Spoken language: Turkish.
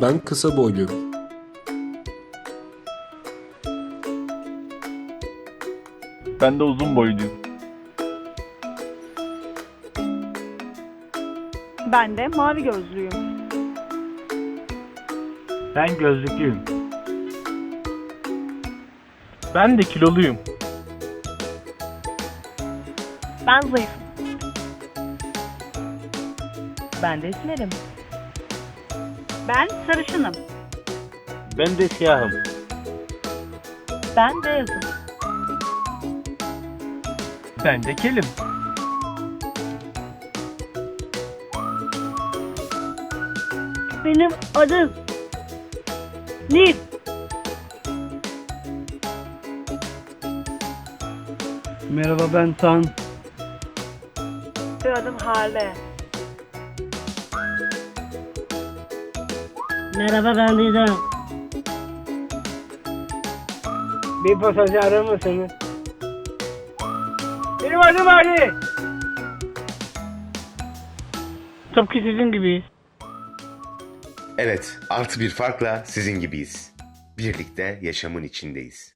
Ben kısa boyluyum. Ben de uzun boyluyum. Ben de mavi gözlüyüm. Ben gözlüklüyüm. Ben de kiloluyum. Ben zayıfım. Ben de esmerim. Ben sarışınım. Ben de siyahım. Ben beyazım. Ben de kelim. Benim adım Nil. Merhaba ben Tan. Benim adım Hale. Merhaba ben Didem. Bir pasajı arar mısınız? Benim adım Ali. Tıpkı sizin gibiyiz. Evet, artı bir farkla sizin gibiyiz. Birlikte yaşamın içindeyiz.